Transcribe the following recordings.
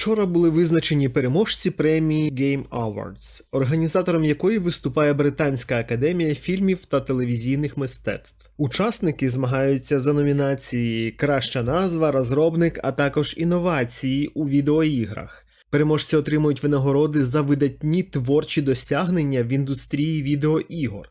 Вчора були визначені переможці премії Game Awards, організатором якої виступає Британська академія фільмів та телевізійних мистецтв. Учасники змагаються за номінації Краща назва, розробник, а також інновації у відеоіграх. Переможці отримують винагороди за видатні творчі досягнення в індустрії відеоігор.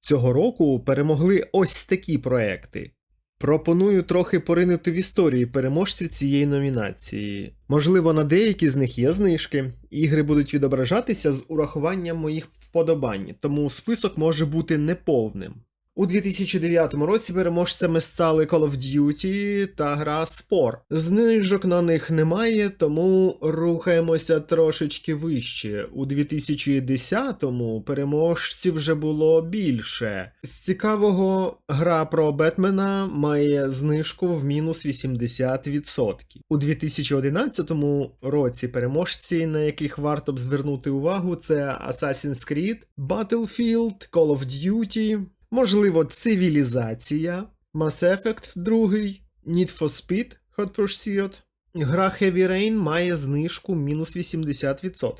Цього року перемогли ось такі проекти. Пропоную трохи поринути в історії переможців цієї номінації. Можливо, на деякі з них є знижки. Ігри будуть відображатися з урахуванням моїх вподобань, тому список може бути неповним. У 2009 році переможцями стали Call of Duty та гра Spore. Знижок на них немає, тому рухаємося трошечки вище. У 2010-му переможців вже було більше. З цікавого гра про Бетмена має знижку в мінус 80%. У 2011 році переможці, на яких варто б звернути увагу, це Assassin's Creed, Battlefield, Call of Duty. Можливо, цивілізація, Mass Effect 2, Need for Speed, Hot Pursuit. Гра Heavy Rain має знижку мінус 80%.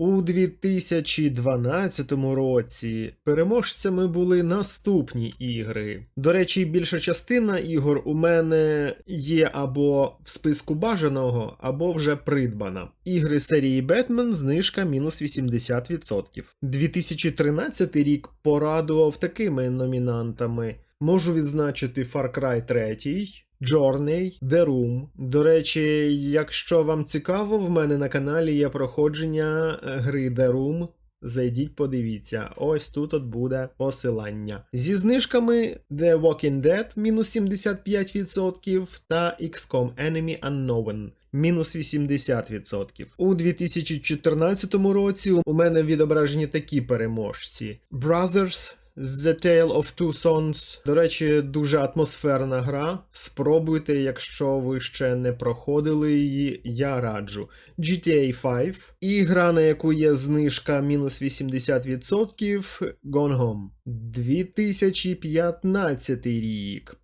У 2012 році переможцями були наступні ігри. До речі, більша частина ігор у мене є або в списку бажаного, або вже придбана. Ігри серії Batman знижка мінус 80%. 2013 рік порадував такими номінантами. Можу відзначити Far Cry 3, Journey, The Room. До речі, якщо вам цікаво, в мене на каналі є проходження е, гри The Room. Зайдіть, подивіться, ось тут от буде посилання. Зі знижками The Walking Dead мінус 75% та XCOM Enemy Unknown мінус 80%. У 2014 році у мене відображені такі переможці: Brothers. The Tale of Two Sons. До речі, дуже атмосферна гра. Спробуйте, якщо ви ще не проходили її, я раджу. GTA 5. І гра, на яку є знижка мінус 80%. Gone Home. 2015 рік.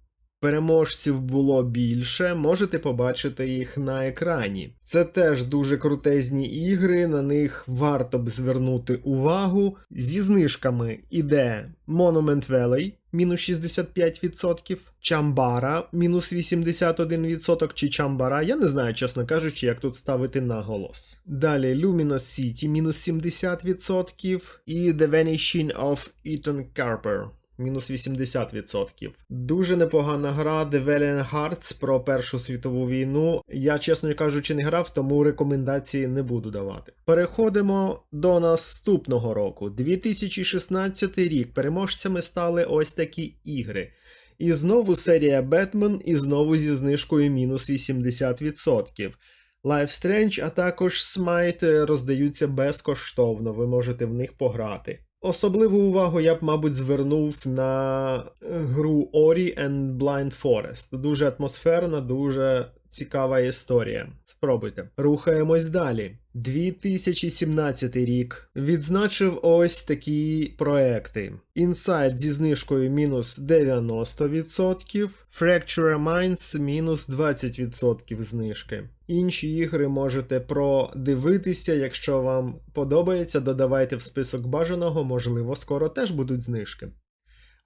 Переможців було більше, можете побачити їх на екрані. Це теж дуже крутезні ігри, на них варто б звернути увагу. Зі знижками іде Monument Valley мінус 65%, Чамбара мінус 81% чи Чамбара. Я не знаю, чесно кажучи, як тут ставити наголос. Далі Luminous City мінус 70% і The Vanishing of Ethan Carper мінус 80%. Дуже непогана гра Valiant Hearts про Першу світову війну. Я, чесно кажучи, не грав, тому рекомендації не буду давати. Переходимо до наступного року. 2016 рік. Переможцями стали ось такі ігри. І знову серія Batman, і знову зі знижкою мінус 80%. Life Strange, а також Smite роздаються безкоштовно, ви можете в них пограти. Особливу увагу я б, мабуть, звернув на гру Ori and Blind Forest. Дуже атмосферна, дуже цікава історія. Спробуйте. Рухаємось далі. 2017 рік відзначив ось такі проекти: Inside зі знижкою мінус 90%, Fracture Minds мінус 20% знижки. Інші ігри можете продивитися, якщо вам подобається, додавайте в список бажаного, можливо, скоро теж будуть знижки.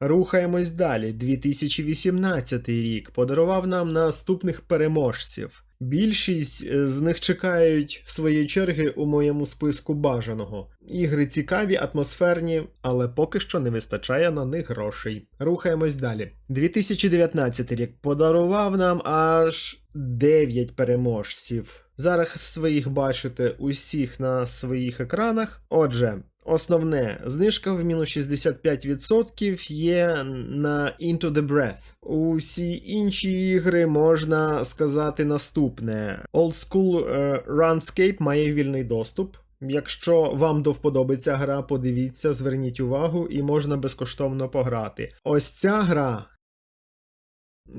Рухаємось далі. 2018 рік подарував нам наступних переможців. Більшість е, з них чекають своєї черги у моєму списку бажаного. Ігри цікаві, атмосферні, але поки що не вистачає на них грошей. Рухаємось далі. 2019 рік подарував нам аж 9 переможців. Зараз своїх бачите усіх на своїх екранах. Отже. Основне, знижка в мінус 65% є на Into the Breath. Усі інші ігри можна сказати наступне: Old School е, Runscape має вільний доступ. Якщо вам до вподоби гра, подивіться, зверніть увагу і можна безкоштовно пограти. Ось ця гра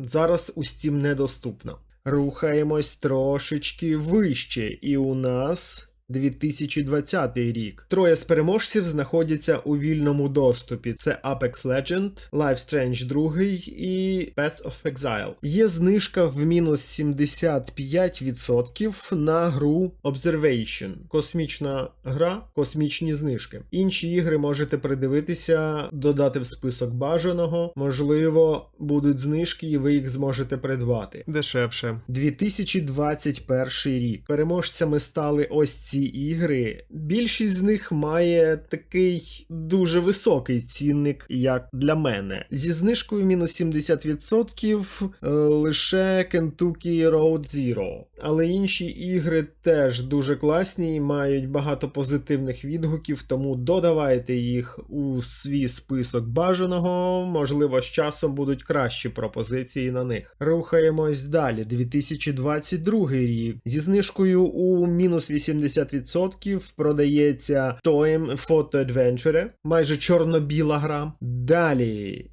зараз у Steam недоступна. Рухаємось трошечки вище, і у нас 2020 рік. Троє з переможців знаходяться у вільному доступі: це Apex Legend, Life Strange 2 і Path of Exile. Є знижка в мінус 75% на гру Observation. Космічна гра, космічні знижки. Інші ігри можете придивитися, додати в список бажаного. Можливо, будуть знижки, і ви їх зможете придбати дешевше. 2021 рік. Переможцями стали ось ці ігри. Більшість з них має такий дуже високий цінник, як для мене. Зі знижкою мінус 70% е, лише Kentucky Road Zero. Але інші ігри теж дуже класні і мають багато позитивних відгуків, тому додавайте їх у свій список бажаного. Можливо, з часом будуть кращі пропозиції на них. Рухаємось далі. 2022 рік. Зі знижкою у мінус 80% продається Toem Photo Adventure, майже чорно-біла гра. Далі.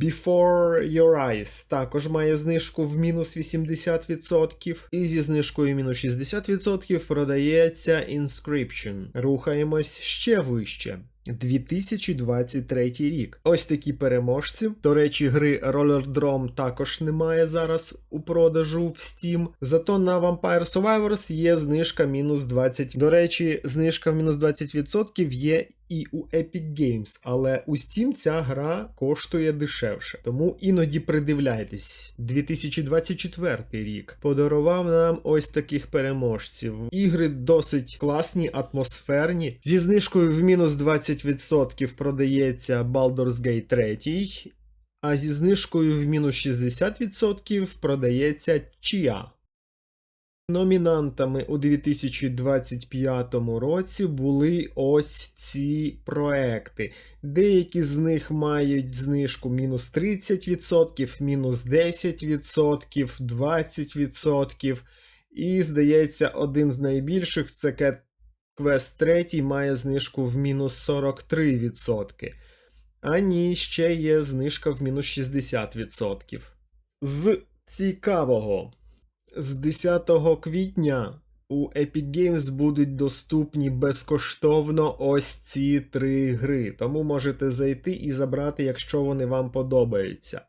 Before Your Eyes також має знижку в мінус 80%. І зі знижкою мінус 60% продається Inscription. Рухаємось ще вище. 2023 рік. Ось такі переможці. До речі, гри Roller Drum також немає зараз у продажу в Steam. Зато на Vampire Survivors є знижка мінус 20. До речі, знижка в мінус 20% є і у Epic Games, але у Steam ця гра коштує дешевше. Тому іноді придивляйтесь. 2024 рік подарував нам ось таких переможців. Ігри досить класні, атмосферні. Зі знижкою в мінус 20% продається Baldur's Gate 3, а зі знижкою в мінус 60% продається Chia. Номінантами у 2025 році були ось ці проекти. Деякі з них мають знижку мінус 30%, мінус 10%, 20%. І, здається, один з найбільших це Cat Quest 3 має знижку в мінус 43%. А ні, ще є знижка в мінус 60%. З цікавого. З 10 квітня у Epic Games будуть доступні безкоштовно ось ці три гри, тому можете зайти і забрати, якщо вони вам подобаються.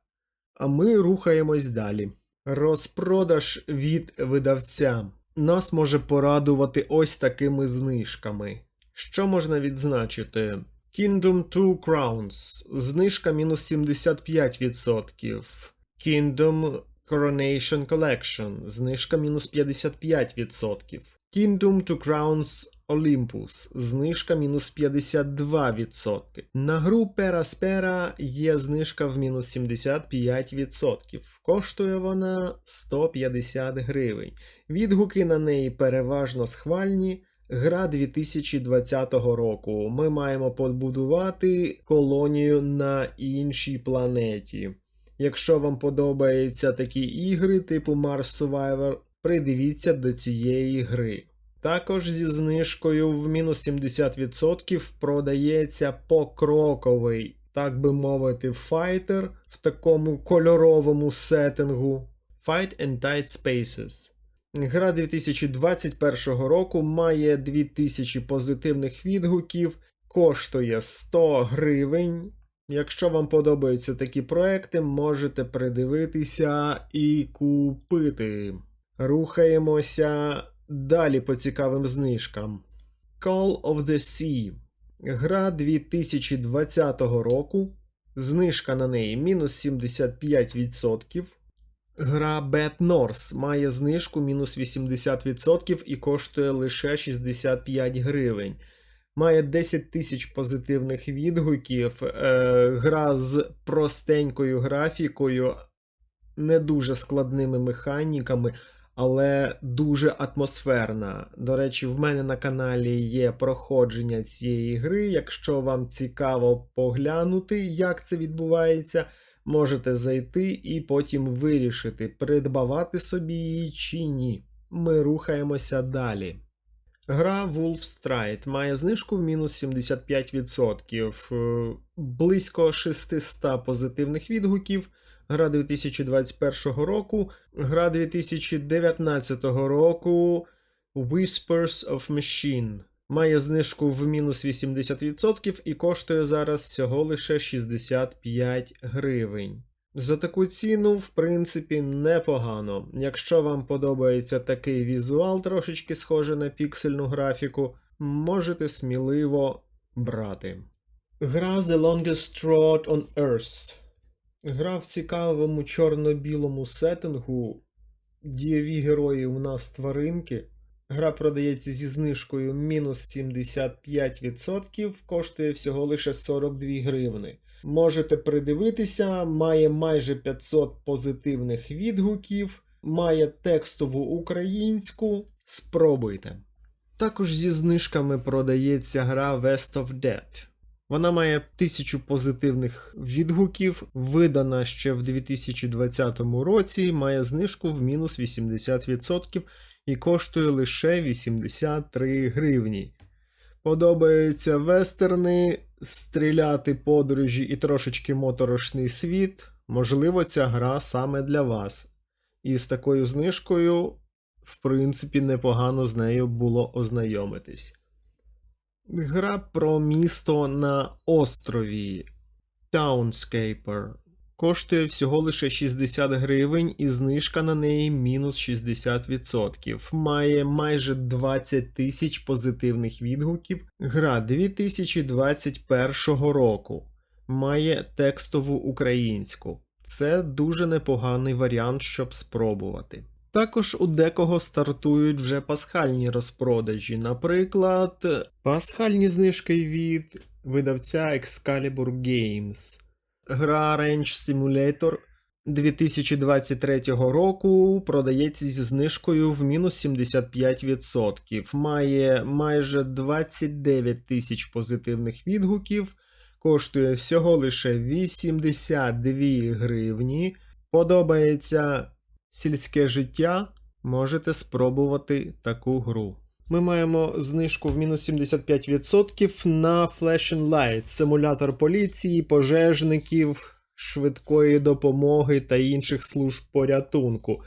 А ми рухаємось далі. Розпродаж від видавця нас може порадувати ось такими знижками. Що можна відзначити? Kingdom 2 Crowns. Знижка мінус 75%. Kingdom Coronation Collection. Знижка мінус 55%. Kingdom to Crowns Olympus. Знижка мінус 52%. На гру Pera є знижка в мінус 75%. Коштує вона 150 гривень. Відгуки на неї переважно схвальні. Гра 2020 року. Ми маємо побудувати колонію на іншій планеті. Якщо вам подобаються такі ігри типу Mars Survivor, придивіться до цієї гри. Також зі знижкою в мінус 70% продається покроковий, так би мовити, файтер в такому кольоровому сеттингу Fight and Tight Spaces. Гра 2021 року має 2000 позитивних відгуків, коштує 100 гривень. Якщо вам подобаються такі проекти, можете придивитися і купити. Рухаємося далі по цікавим знижкам. Call of the Sea. Гра 2020 року. Знижка на неї мінус 75%. Гра Bad North має знижку мінус 80% і коштує лише 65 гривень. Має 10 тисяч позитивних відгуків. Е, гра з простенькою графікою, не дуже складними механіками, але дуже атмосферна. До речі, в мене на каналі є проходження цієї гри. Якщо вам цікаво поглянути, як це відбувається, можете зайти і потім вирішити, придбавати собі її чи ні. Ми рухаємося далі. Гра Wolf Stride має знижку в мінус 75%, е, близько 600 позитивних відгуків. Гра 2021 року, гра 2019 року Whispers of Machine. Має знижку в мінус 80% і коштує зараз всього лише 65 гривень. За таку ціну, в принципі, непогано. Якщо вам подобається такий візуал, трошечки схожий на піксельну графіку, можете сміливо брати. Гра The Longest Road on Earth. Гра в цікавому чорно-білому сеттингу. Дієві герої у нас тваринки. Гра продається зі знижкою мінус 75%, коштує всього лише 42 гривни. Можете придивитися, має майже 500 позитивних відгуків, має текстову українську. Спробуйте. Також зі знижками продається гра West of Dead. Вона має тисячу позитивних відгуків, видана ще в 2020 році, має знижку в мінус 80% і коштує лише 83 гривні. Подобаються вестерни, стріляти подорожі і трошечки моторошний світ. Можливо, ця гра саме для вас. І з такою знижкою, в принципі, непогано з нею було ознайомитись. Гра про місто на острові Townscaper. Коштує всього лише 60 гривень і знижка на неї мінус 60%. Має майже 20 тисяч позитивних відгуків. Гра 2021 року. Має текстову українську. Це дуже непоганий варіант, щоб спробувати. Також у декого стартують вже пасхальні розпродажі, наприклад, пасхальні знижки від видавця Excalibur Games. Гра Range Simulator 2023 року продається зі знижкою в мінус 75%. Має майже 29 тисяч позитивних відгуків, коштує всього лише 82 гривні. Подобається сільське життя, можете спробувати таку гру. Ми маємо знижку в мінус 75% на Flash and Light, симулятор поліції, пожежників, швидкої допомоги та інших служб порятунку.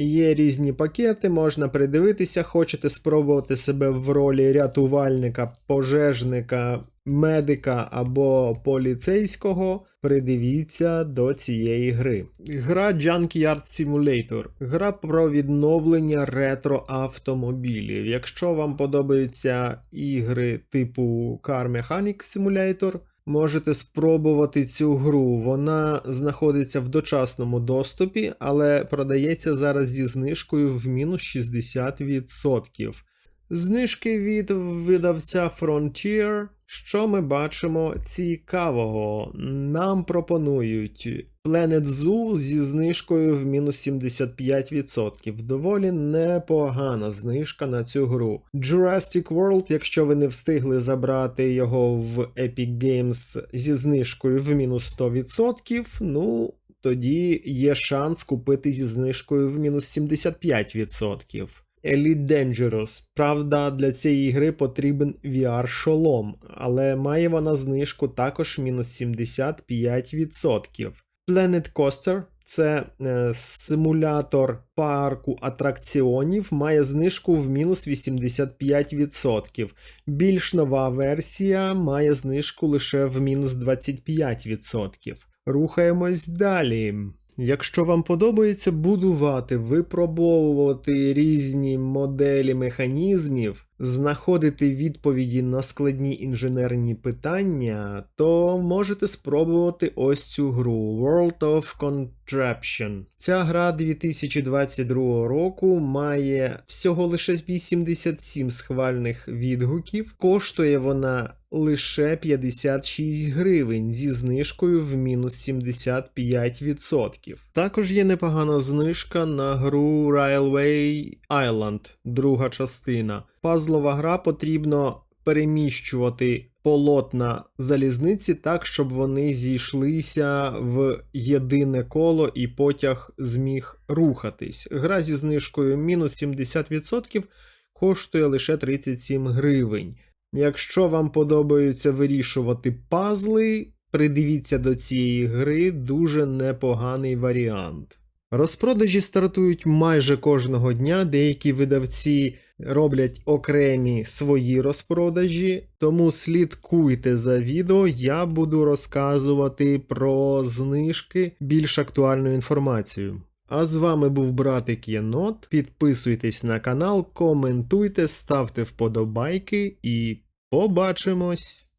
Є різні пакети, можна придивитися, хочете спробувати себе в ролі рятувальника, пожежника, медика або поліцейського, придивіться до цієї гри. Гра Junkyard Simulator. Гра про відновлення ретро автомобілів. Якщо вам подобаються ігри типу Car Mechanic Simulator, можете спробувати цю гру. Вона знаходиться в дочасному доступі, але продається зараз зі знижкою в мінус 60%. Знижки від видавця Frontier. Що ми бачимо цікавого? Нам пропонують Planet Zoo зі знижкою в мінус 75%. Доволі непогана знижка на цю гру. Jurassic World, якщо ви не встигли забрати його в Epic Games зі знижкою в мінус 100%, ну. Тоді є шанс купити зі знижкою в мінус 75%. Elite Dangerous. Правда, для цієї гри потрібен VR-шолом, але має вона знижку також мінус 75%. Planet Coaster це е, симулятор парку атракціонів, має знижку в мінус 85%. Більш нова версія має знижку лише в мінус 25%. Рухаємось далі. Якщо вам подобається будувати, випробовувати різні моделі механізмів, знаходити відповіді на складні інженерні питання, то можете спробувати ось цю гру World of Contraption. Ця гра 2022 року має всього лише 87 схвальних відгуків, коштує вона лише 56 гривень зі знижкою в мінус 75%. Також є непогана знижка на гру Railway Island, друга частина. Пазлова гра потрібно переміщувати полотна залізниці так, щоб вони зійшлися в єдине коло і потяг зміг рухатись. Гра зі знижкою мінус 70% коштує лише 37 гривень. Якщо вам подобається вирішувати пазли, придивіться до цієї гри дуже непоганий варіант. Розпродажі стартують майже кожного дня. Деякі видавці роблять окремі свої розпродажі, тому слідкуйте за відео. Я буду розказувати про знижки, більш актуальну інформацію. А з вами був братик Єнот. Підписуйтесь на канал, коментуйте, ставте вподобайки і побачимось!